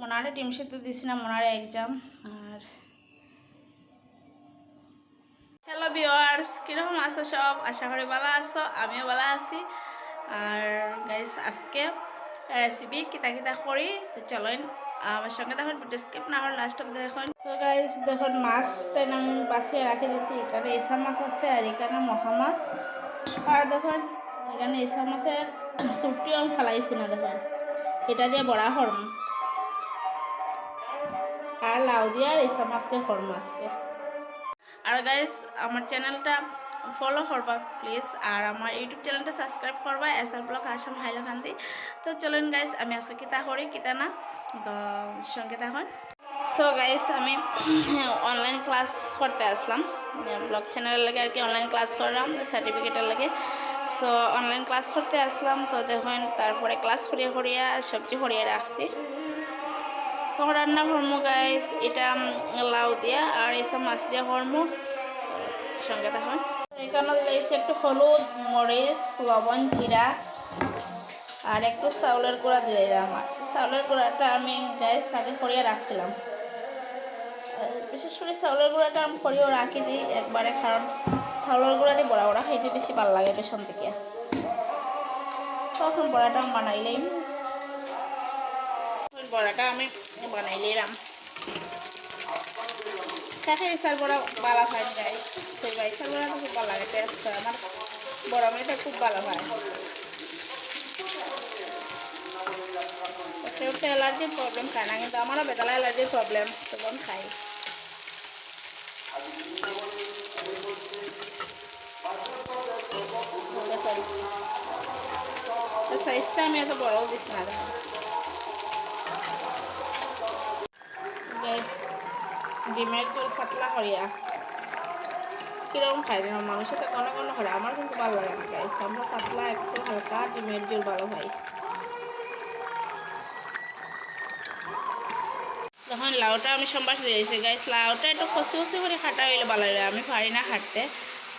মনারে ডিম সেদ্ধ দিছি না, মনারে এক্সাম আর হ্যালো ভিওয়ার্স কীরকম আছো সব? আশা করি ভালো আছো, আমিও ভালো আছি। আর গাইস আজকে রেসিপি কিতা কিতা করি, তো চলেন, আমার সঙ্গে দেখুন, ভিডিও না হওয়ার লাস্ট অব্দি দেখুন। তো গাইস দেখুন মাছটা আমি বাছিয়ে রাখি দিয়েছি এখানে এসা মাছ আছে আর এখানে মহা মাছ। আর দেখুন, এখানে এসা মাছের সুপটিও আমি ফেলাইছি না, দেখুন। এটা দিয়ে বড়া হরম। আর লাউ দিয়ে আর এসা মাছ দিয়ে হরম আজকে আর গাইস আমার চ্যানেলটা ফলো করবা প্লিজ আর আমার ইউটিউব চ্যানেলটা সাবস্ক্রাইব করবা S R vlog Assam Hailakandi তো চলুন গাইস আমি আজকে কিতা করি, কিতা না, তো সঙ্গে তখন সো গাইস আমি অনলাইন ক্লাস করতে আসলাম। ব্লগ চ্যানেলের লাগে আর কি অনলাইন ক্লাস করলাম সার্টিফিকেটের লাগে। সো অনলাইন ক্লাস করতে আসলাম, তো দেখুন, তারপরে ক্লাস করিয়া করিয়া সবজি করিয়া রাখছি। তো রান্না করব গাইস এটা লাউ দিয়া আর এসব মাছ দিয়া তো সঙ্গে তখন এখানে একটু হলুদ, মরিচ, লবণ, জিরা আর একটু চাউলের গুঁড়া দিয়ে দিলাম। চাউলের গুঁড়াটা আমি গাইস আগে করিয়ে রাখছিলাম। বিশেষ করে চাউলের গুঁড়াটা আমি করিয়েও রাখি দিই একবারে, কারণ চাউলের গুঁড়া দিয়ে বড়া বড়া খাইতে বেশি ভালো লাগে পেছন থেকে। তখন বড়াটা আমি বানাইলেই বড়াটা আমি বানাই নিলাম কাকে ইসার বড়া বালা সেই ইসার বড়া খুব ভালো লাগে টেস্ট বড় মেয়েটা খুব ভালো হয়। কেউ তো অ্যালার্জির প্রবলেম খায় না, কিন্তু আমারও বেতালা অ্যালার্জির প্রবলেম তখন খাই সাইজটা আমি এত বড়ও দিচ্ছি না। ডিমের চুল পাতলা করিয়া কীরকম খাই না মানুষের তো কোনো কোনো করে। আমার কিন্তু ভালো লাগে না গ্যাস আমরা পাতলা একটু হালকা ডিমের জোর ভালো হয় যখন লাউটা আমি সম্বাস দিয়েছি গাইস লাউটা একটু কষি কষি করে খাটা হইলে ভালো লাগে। আমি পারি না খাটতে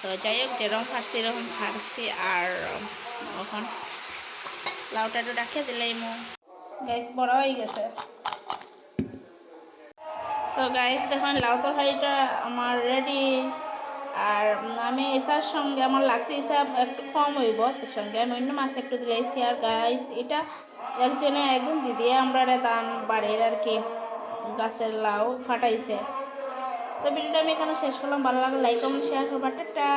তো যাই হোক, যেরকম ফাটছি এরকম ফাটছি আর এখন লাউটা একটু ডাকিয়ে দিলেই মো গ্যাস বড় হয়ে গেছে। তো গাইস দেখুন লাউ তরকারিটা আমার রেডি আর আমি এসার সঙ্গে, আমার লাগছে এসা একটু কম হইব তার সঙ্গে। আমি অন্য মাছ একটু দিলাইছি আর গাইস এটা একজনে, একজন দিদি আমরা দান বাড়ির আর কি, গাছের লাউ ফাটাইছে। তো ভিডিওটা আমি এখানে শেষ করলাম। ভালো লাগলে লাইক কমেন্ট শেয়ার করবার টাটা!